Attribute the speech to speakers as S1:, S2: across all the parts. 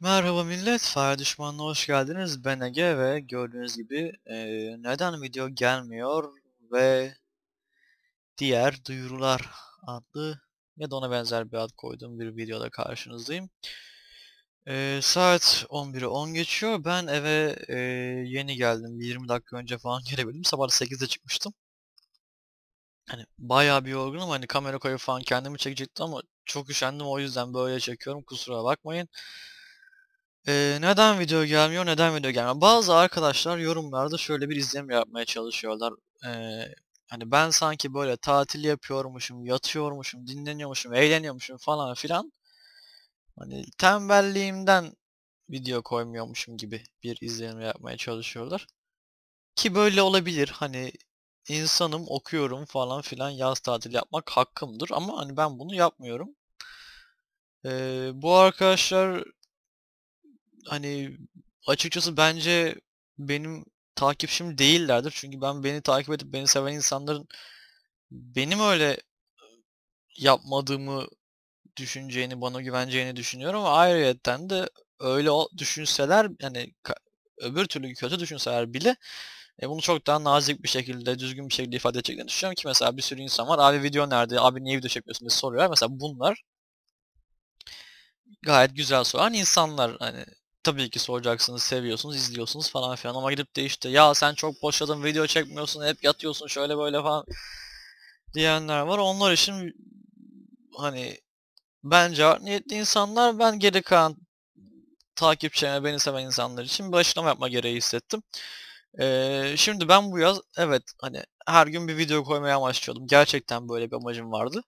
S1: Merhaba millet, Fire Düşmanı'na hoş geldiniz. Ben Ege ve gördüğünüz gibi e, neden video gelmiyor ve diğer duyurular adlı ya da ona benzer bir ad koyduğum bir videoda karşınızdayım. E, saat 11'i 10 geçiyor. Ben eve e, yeni geldim. Bir 20 dakika önce falan gelebildim. Sabah 8'de çıkmıştım. Hani bayağı bir yorgunum. Hani kamera koyup falan kendimi çekecektim ama çok üşendim o yüzden böyle çekiyorum. Kusura bakmayın. Ee, neden video gelmiyor, neden video gelmiyor? Bazı arkadaşlar yorumlarda şöyle bir izlenim yapmaya çalışıyorlar. Ee, hani ben sanki böyle tatil yapıyormuşum, yatıyormuşum, dinleniyormuşum, eğleniyormuşum falan filan. Hani tembelliğimden video koymuyormuşum gibi bir izlenim yapmaya çalışıyorlar. Ki böyle olabilir. Hani insanım, okuyorum falan filan yaz tatil yapmak hakkımdır ama hani ben bunu yapmıyorum. Ee, bu arkadaşlar hani açıkçası bence benim takipçim değillerdir. Çünkü ben beni takip edip beni seven insanların benim öyle yapmadığımı düşüneceğini, bana güveneceğini düşünüyorum. Ama ayrıyetten de öyle düşünseler yani öbür türlü kötü düşünseler bile e, bunu çok daha nazik bir şekilde, düzgün bir şekilde ifade edeceklerini düşünüyorum ki mesela bir sürü insan var. Abi video nerede? Abi niye video çekmiyorsun diye soruyorlar. Mesela bunlar gayet güzel soran insanlar. Hani tabii ki soracaksınız, seviyorsunuz, izliyorsunuz falan filan ama gidip de işte ya sen çok boşladın, video çekmiyorsun, hep yatıyorsun şöyle böyle falan diyenler var. Onlar için hani bence art niyetli insanlar ben geri kalan takipçilerime, beni seven insanlar için bir açıklama yapma gereği hissettim. Ee, şimdi ben bu yaz evet hani her gün bir video koymaya amaçlıyordum. Gerçekten böyle bir amacım vardı.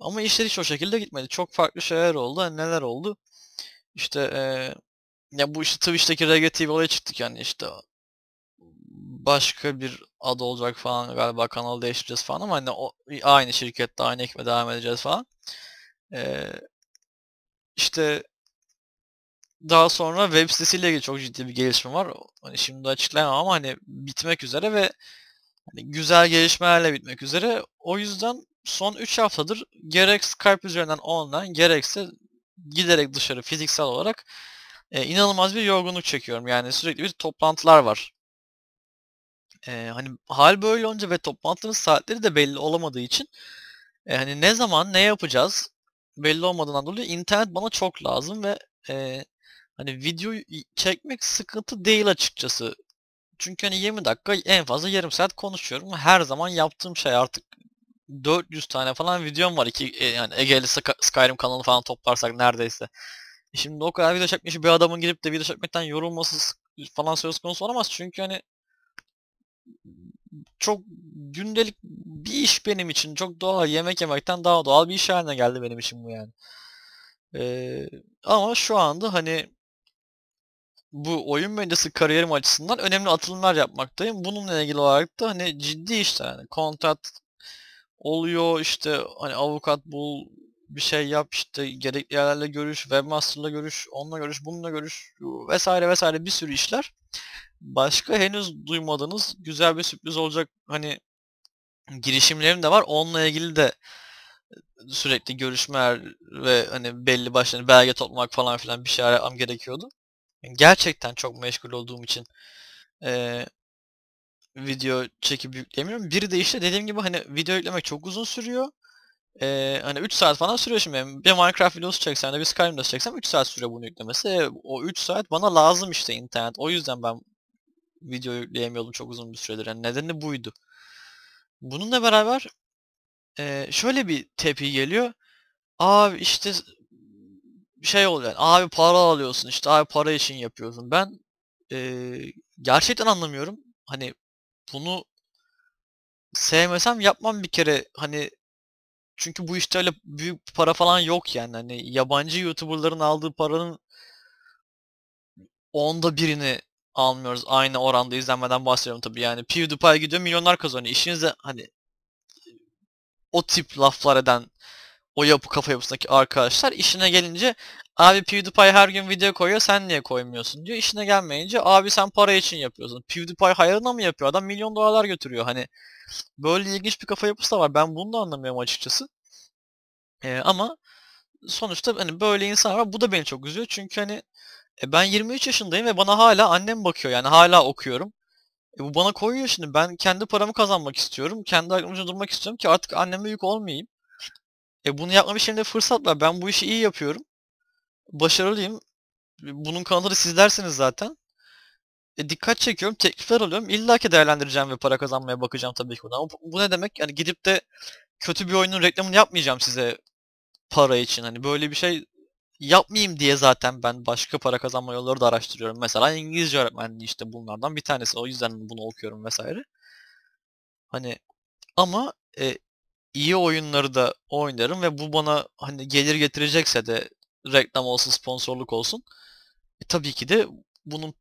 S1: Ama işler hiç o şekilde gitmedi. Çok farklı şeyler oldu. Hani neler oldu? İşte ee, ya bu işte Twitch'teki RGTV olaya çıktık yani işte başka bir adı olacak falan galiba kanalı değiştireceğiz falan ama hani o, aynı şirkette aynı ekme devam edeceğiz falan. Ee, işte daha sonra web sitesiyle ilgili çok ciddi bir gelişme var. Hani şimdi açıklayamam ama hani bitmek üzere ve hani güzel gelişmelerle bitmek üzere. O yüzden son 3 haftadır gerek Skype üzerinden online gerekse giderek dışarı fiziksel olarak e, inanılmaz bir yorgunluk çekiyorum. Yani sürekli bir toplantılar var. E, hani hal böyle olunca ve toplantıların saatleri de belli olamadığı için e, hani ne zaman ne yapacağız belli olmadığından dolayı internet bana çok lazım ve e, hani video çekmek sıkıntı değil açıkçası. Çünkü hani 20 dakika en fazla yarım saat konuşuyorum. Her zaman yaptığım şey artık 400 tane falan videom var. İki, e, yani Ege'li Skyrim kanalı falan toplarsak neredeyse. Şimdi o kadar video çekmiş bir adamın gidip de video çekmekten yorulması falan söz konusu olamaz. Çünkü hani çok gündelik bir iş benim için. Çok doğal. Yemek yemekten daha doğal bir iş haline geldi benim için bu yani. Ee, ama şu anda hani bu oyun medyası kariyerim açısından önemli atılımlar yapmaktayım. Bununla ilgili olarak da hani ciddi işte yani kontrat oluyor işte hani avukat bul bir şey yap işte gerekli yerlerle görüş, webmaster'la görüş, onunla görüş, bununla görüş vesaire vesaire bir sürü işler. Başka henüz duymadığınız güzel bir sürpriz olacak hani girişimlerim de var. Onunla ilgili de sürekli görüşmeler ve hani belli başlı hani belge toplamak falan filan bir şeyler yapmam gerekiyordu. gerçekten çok meşgul olduğum için e, video çekip yüklemiyorum. Biri de işte dediğim gibi hani video yüklemek çok uzun sürüyor. Ee, hani 3 saat falan sürüyor şimdi. Bir Minecraft videosu çeksem de bir Skyrim videosu çeksem 3 saat sürüyor bunu yüklemesi. O 3 saat bana lazım işte internet. O yüzden ben video yükleyemiyordum çok uzun bir süredir. Yani nedeni buydu. Bununla beraber e, şöyle bir tepki geliyor. Abi işte şey oluyor. Yani, abi para alıyorsun işte abi para için yapıyorsun. Ben e, gerçekten anlamıyorum. Hani bunu sevmesem yapmam bir kere. Hani çünkü bu işte öyle büyük para falan yok yani. Hani yabancı YouTuber'ların aldığı paranın onda birini almıyoruz. Aynı oranda izlenmeden bahsediyorum tabii yani. PewDiePie gidiyor milyonlar kazanıyor. İşinizde hani o tip laflar eden o yapı kafa yapısındaki arkadaşlar işine gelince abi PewDiePie her gün video koyuyor sen niye koymuyorsun diyor. İşine gelmeyince abi sen para için yapıyorsun. PewDiePie hayırına mı yapıyor? Adam milyon dolarlar götürüyor. Hani böyle ilginç bir kafa yapısı da var. Ben bunu da anlamıyorum açıkçası. Ee, ama sonuçta hani böyle insan var. Bu da beni çok üzüyor. Çünkü hani e, ben 23 yaşındayım ve bana hala annem bakıyor. Yani hala okuyorum. E, bu bana koyuyor şimdi. Ben kendi paramı kazanmak istiyorum. Kendi aklımca durmak istiyorum ki artık anneme yük olmayayım. E bunu yapmam için de fırsat var. Ben bu işi iyi yapıyorum. Başarılıyım. Bunun kanıtları sizlersiniz zaten. E, dikkat çekiyorum, teklifler alıyorum. İlla ki değerlendireceğim ve para kazanmaya bakacağım tabii ki buradan. Ama bu ne demek? Yani gidip de kötü bir oyunun reklamını yapmayacağım size para için. Hani böyle bir şey yapmayayım diye zaten ben başka para kazanma yolları da araştırıyorum. Mesela İngilizce öğretmenliği işte bunlardan bir tanesi. O yüzden bunu okuyorum vesaire. Hani ama e, iyi oyunları da oynarım ve bu bana hani gelir getirecekse de reklam olsun, sponsorluk olsun. E, tabii ki de bunun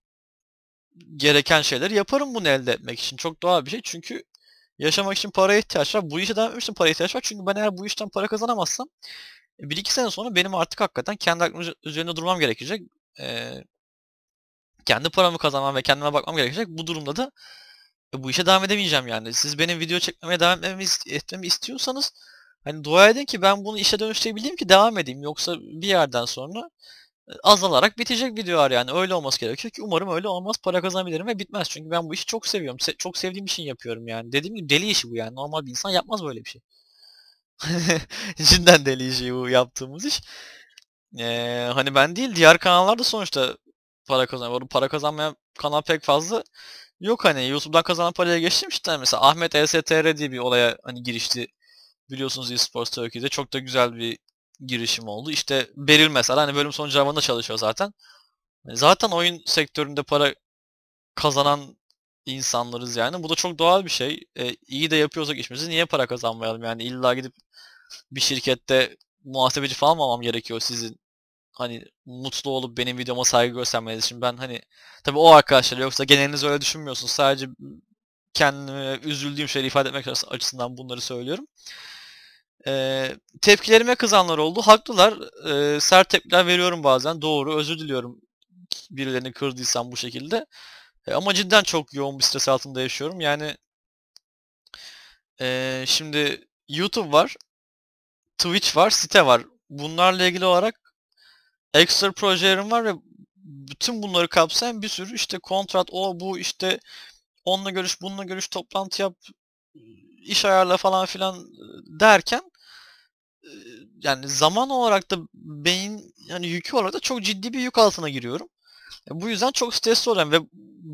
S1: gereken şeyleri yaparım bunu elde etmek için. Çok doğal bir şey. Çünkü yaşamak için paraya ihtiyaç var. Bu işe devam etmek için paraya ihtiyaç var. Çünkü ben eğer bu işten para kazanamazsam e, bir iki sene sonra benim artık hakikaten kendi aklım üzerinde durmam gerekecek. Ee, kendi paramı kazanmam ve kendime bakmam gerekecek. Bu durumda da bu işe devam edemeyeceğim yani. Siz benim video çekmemeye devam etmemi, etmemi istiyorsanız hani dua edin ki ben bunu işe dönüştürebileyim ki devam edeyim. Yoksa bir yerden sonra azalarak bitecek videolar yani. Öyle olması gerekiyor ki umarım öyle olmaz. Para kazanabilirim ve bitmez. Çünkü ben bu işi çok seviyorum. Se çok sevdiğim için yapıyorum yani. Dediğim gibi deli işi bu yani. Normal bir insan yapmaz böyle bir şey. Cidden deli işi bu yaptığımız iş. Ee, hani ben değil diğer kanallar da sonuçta para kazanıyor. Para kazanmayan kanal pek fazla yok hani YouTube'dan kazanan paraya geçtim işte mesela Ahmet ESTR diye bir olaya hani girişti biliyorsunuz eSports Turkey'de çok da güzel bir girişim oldu. İşte Beril mesela hani bölüm sonu cevabında çalışıyor zaten. Zaten oyun sektöründe para kazanan insanlarız yani. Bu da çok doğal bir şey. E, iyi de yapıyorsak işimizi niye para kazanmayalım? Yani illa gidip bir şirkette muhasebeci falan mı almam gerekiyor sizin hani mutlu olup benim videoma saygı göstermeniz için ben hani tabi o arkadaşlar yoksa geneliniz öyle düşünmüyorsunuz sadece kendime üzüldüğüm şeyleri ifade etmek açısından bunları söylüyorum. Ee, tepkilerime kızanlar oldu. Haklılar. Ee, sert tepkiler veriyorum bazen. Doğru. Özür diliyorum birilerini kırdıysam bu şekilde. Ee, ama cidden çok yoğun bir stres altında yaşıyorum. Yani ee, şimdi YouTube var. Twitch var. Site var. Bunlarla ilgili olarak ekstra projelerim var ve bütün bunları kapsayan bir sürü işte kontrat o bu işte onunla görüş bununla görüş toplantı yap iş ayarla falan filan derken yani zaman olarak da beyin yani yükü olarak da çok ciddi bir yük altına giriyorum. Bu yüzden çok stresli oluyorum ve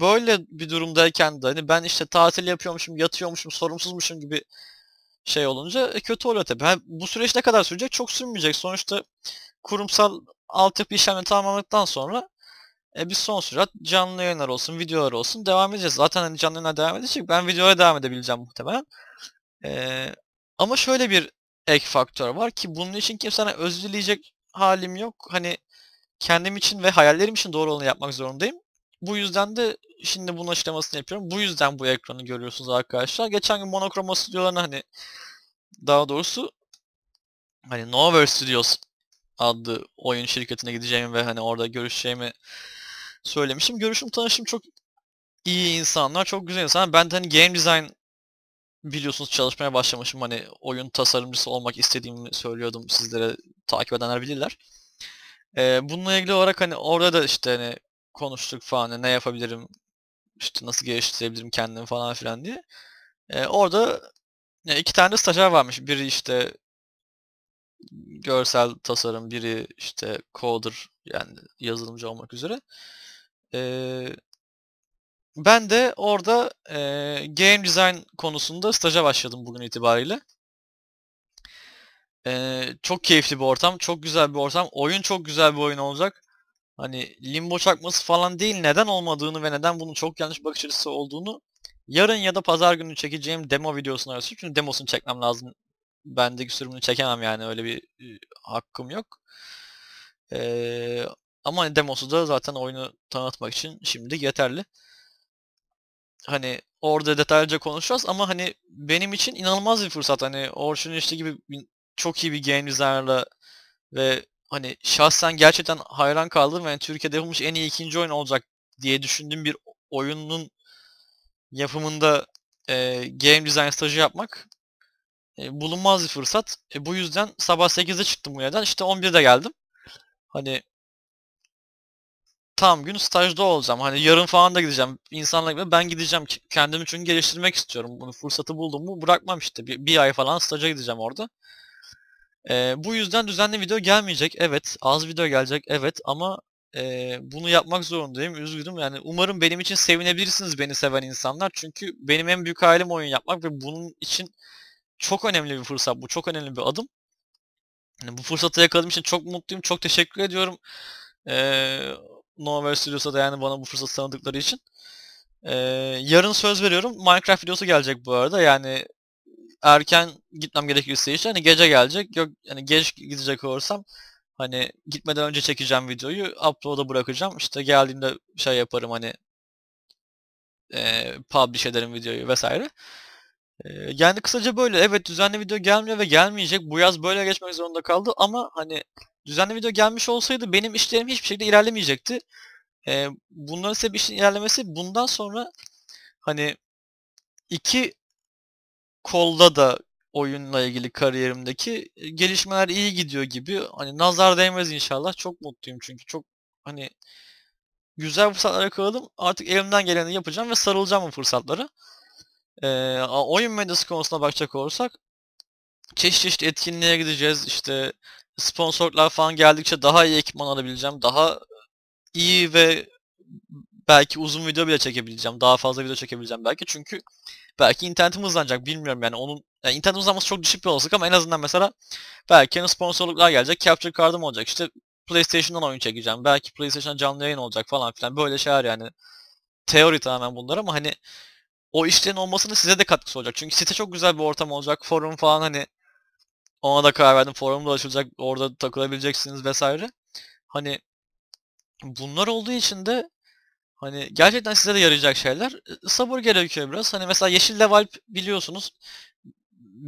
S1: böyle bir durumdayken de hani ben işte tatil yapıyormuşum, yatıyormuşum, sorumsuzmuşum gibi şey olunca e, kötü oluyor tabii. Yani bu süreç ne kadar sürecek? Çok sürmeyecek. Sonuçta kurumsal altyapı işlemini tamamladıktan sonra e, biz son sürat canlı yayınlar olsun, videolar olsun devam edeceğiz. Zaten hani canlı yayınlar devam edecek. Ben videoya devam edebileceğim muhtemelen. E, ama şöyle bir ek faktör var ki bunun için kimsene özür dileyecek halim yok. Hani kendim için ve hayallerim için doğru olanı yapmak zorundayım. Bu yüzden de şimdi bunun açıklamasını yapıyorum. Bu yüzden bu ekranı görüyorsunuz arkadaşlar. Geçen gün Monochroma stüdyolarına hani daha doğrusu hani Nowhere Studios adlı oyun şirketine gideceğimi ve hani orada görüşeceğimi söylemişim. Görüşüm tanışım çok iyi insanlar, çok güzel insanlar. Ben de hani game design biliyorsunuz çalışmaya başlamışım. Hani oyun tasarımcısı olmak istediğimi söylüyordum sizlere takip edenler bilirler. Ee, bununla ilgili olarak hani orada da işte hani konuştuk falan hani ne yapabilirim işte nasıl geliştirebilirim kendimi falan filan diye. Ee, orada iki tane stajyer varmış. Biri işte görsel tasarım, biri işte coder yani yazılımcı olmak üzere. Ee, ben de orada e, game design konusunda staja başladım bugün itibariyle. E, çok keyifli bir ortam, çok güzel bir ortam. Oyun çok güzel bir oyun olacak. Hani limbo çakması falan değil, neden olmadığını ve neden bunun çok yanlış bakış açısı olduğunu yarın ya da pazar günü çekeceğim demo videosunu arasında. Çünkü demosunu çekmem lazım. Bendeki sürümünü çekemem yani öyle bir hakkım yok. E, ama demosu da zaten oyunu tanıtmak için şimdi yeterli hani orada detaylıca konuşacağız ama hani benim için inanılmaz bir fırsat. Hani Orçun işte gibi çok iyi bir game designer'la ve hani şahsen gerçekten hayran kaldım yani Türkiye'de yapılmış en iyi ikinci oyun olacak diye düşündüğüm bir oyunun yapımında e, game design stajı yapmak e, bulunmaz bir fırsat. E, bu yüzden sabah 8'de çıktım bu yerden. İşte 11'de geldim. Hani tam gün stajda olacağım. Hani yarın falan da gideceğim. İnsanlar gibi ben gideceğim. Kendimi çünkü geliştirmek istiyorum. Bunu fırsatı buldum mu bırakmam işte. Bir, bir ay falan staja gideceğim orada. Ee, bu yüzden düzenli video gelmeyecek. Evet. Az video gelecek. Evet. Ama e, bunu yapmak zorundayım. Üzgünüm. Yani umarım benim için sevinebilirsiniz beni seven insanlar. Çünkü benim en büyük hayalim oyun yapmak ve bunun için çok önemli bir fırsat. Bu çok önemli bir adım. Yani bu fırsatı yakaladığım için çok mutluyum. Çok teşekkür ediyorum. Ee, Nova Studios'a da yani bana bu fırsatı tanıdıkları için. Ee, yarın söz veriyorum. Minecraft videosu gelecek bu arada. Yani erken gitmem gerekirse işte hani gece gelecek. Yok hani geç gidecek olursam hani gitmeden önce çekeceğim videoyu. Upload'a bırakacağım. İşte geldiğinde şey yaparım hani e, publish ederim videoyu vesaire. E, yani kısaca böyle. Evet düzenli video gelmiyor ve gelmeyecek. Bu yaz böyle geçmek zorunda kaldı ama hani düzenli video gelmiş olsaydı benim işlerim hiçbir şekilde ilerlemeyecekti. E, bunların sebebi işin ilerlemesi bundan sonra hani iki kolda da oyunla ilgili kariyerimdeki gelişmeler iyi gidiyor gibi. Hani nazar değmez inşallah. Çok mutluyum çünkü çok hani güzel fırsatlar yakaladım. Artık elimden geleni yapacağım ve sarılacağım bu fırsatlara. Ee, oyun medyası konusuna bakacak olursak çeşit çeşit etkinliğe gideceğiz. İşte sponsorlar falan geldikçe daha iyi ekipman alabileceğim. Daha iyi ve belki uzun video bile çekebileceğim. Daha fazla video çekebileceğim belki. Çünkü belki internetim hızlanacak. Bilmiyorum yani onun yani internet hızlanması çok düşük bir olasılık ama en azından mesela belki yani sponsorluklar gelecek. Capture card'ım olacak. İşte PlayStation'dan oyun çekeceğim. Belki PlayStation'dan canlı yayın olacak falan filan. Böyle şeyler yani. Teori tamamen bunlar ama hani o işlerin olmasının size de katkısı olacak. Çünkü site çok güzel bir ortam olacak. Forum falan hani ona da karar verdim. Forum da açılacak. Orada takılabileceksiniz vesaire. Hani bunlar olduğu için de hani gerçekten size de yarayacak şeyler. Sabır gerekiyor biraz. Hani mesela Yeşil Levalp biliyorsunuz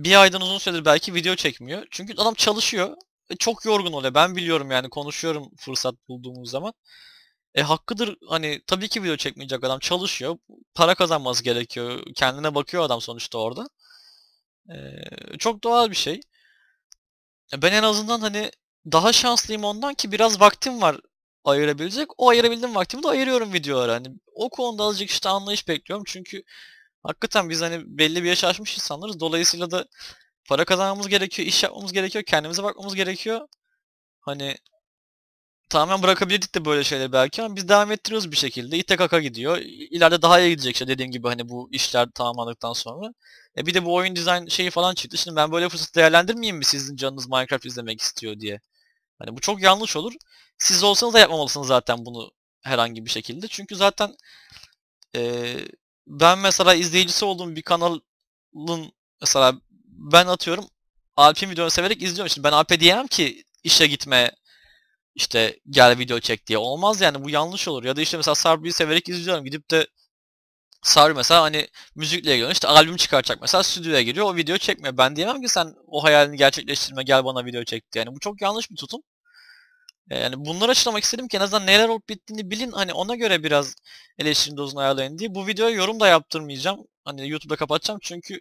S1: bir aydan uzun süredir belki video çekmiyor. Çünkü adam çalışıyor. Çok yorgun oluyor. Ben biliyorum yani konuşuyorum fırsat bulduğumuz zaman. E hakkıdır hani tabii ki video çekmeyecek adam çalışıyor. Para kazanması gerekiyor. Kendine bakıyor adam sonuçta orada. E, çok doğal bir şey. E, ben en azından hani daha şanslıyım ondan ki biraz vaktim var ayırabilecek. O ayırabildiğim vaktimi de ayırıyorum videolara. Hani o konuda azıcık işte anlayış bekliyorum. Çünkü hakikaten biz hani belli bir yaş aşmış insanlarız. Dolayısıyla da para kazanmamız gerekiyor, iş yapmamız gerekiyor, kendimize bakmamız gerekiyor. Hani tamamen bırakabilirdik de böyle şeyleri belki ama biz devam ettiriyoruz bir şekilde. İte kaka gidiyor. İleride daha iyi gidecek işte dediğim gibi hani bu işler tamamlandıktan sonra. E bir de bu oyun dizayn şeyi falan çıktı. Şimdi ben böyle fırsat değerlendirmeyeyim mi sizin canınız Minecraft izlemek istiyor diye. Hani bu çok yanlış olur. Siz olsanız da yapmamalısınız zaten bunu herhangi bir şekilde. Çünkü zaten e, ben mesela izleyicisi olduğum bir kanalın mesela ben atıyorum Alp'in videonu severek izliyorum. Şimdi ben Alp'e diyemem ki işe gitme işte gel video çek diye. Olmaz yani bu yanlış olur. Ya da işte mesela Sarbi'yi severek izliyorum. Gidip de Sarbi mesela hani müzikle ilgili işte albüm çıkaracak mesela stüdyoya giriyor o video çekmiyor. Ben diyemem ki sen o hayalini gerçekleştirme gel bana video çek diye. Yani bu çok yanlış bir tutum. E, yani bunları açıklamak istedim ki en azından neler olup bittiğini bilin. Hani ona göre biraz eleştiri dozunu ayarlayın diye. Bu videoya yorum da yaptırmayacağım. Hani YouTube'da kapatacağım çünkü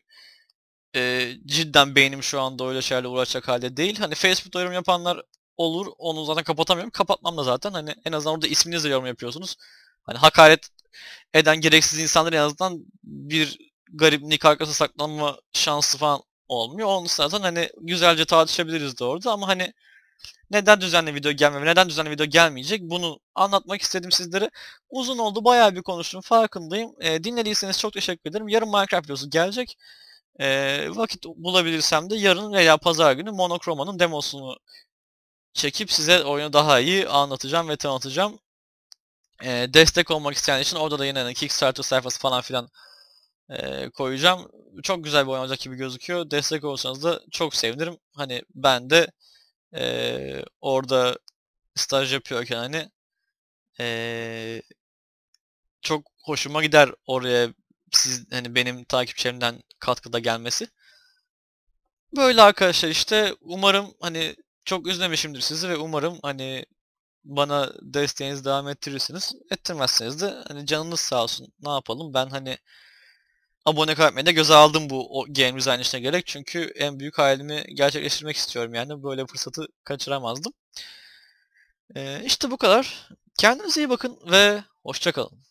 S1: e, cidden beynim şu anda öyle şeylerle uğraşacak halde değil. Hani Facebook'ta yorum yapanlar olur. Onu zaten kapatamıyorum. Kapatmam da zaten. Hani en azından orada isminizle yorum yapıyorsunuz. Hani hakaret eden gereksiz insanlar en azından bir garip nick arkası saklanma şansı falan olmuyor. Onu zaten hani güzelce tartışabiliriz de orada ama hani neden düzenli video gelmiyor, neden düzenli video gelmeyecek bunu anlatmak istedim sizlere. Uzun oldu, bayağı bir konuştum, farkındayım. E, dinlediyseniz çok teşekkür ederim. Yarın Minecraft videosu gelecek. E, vakit bulabilirsem de yarın veya pazar günü Monochroma'nın demosunu çekip size oyunu daha iyi anlatacağım ve tanıtacağım. E, destek olmak isteyen için orada da yine hani Kickstarter sayfası falan filan e, koyacağım. Çok güzel bir oyun olacak gibi gözüküyor. Destek olursanız da çok sevinirim. Hani ben de e, orada staj yapıyorken hani e, çok hoşuma gider oraya siz hani benim takipçilerimden katkıda gelmesi. Böyle arkadaşlar işte umarım hani çok üzmemişimdir sizi ve umarım hani bana desteğinizi devam ettirirsiniz. Ettirmezseniz de hani canınız sağ olsun. Ne yapalım? Ben hani abone kaybetmeyi de göze aldım bu game design işine gerek. Çünkü en büyük hayalimi gerçekleştirmek istiyorum yani. Böyle fırsatı kaçıramazdım. Ee, işte bu kadar. Kendinize iyi bakın ve hoşçakalın.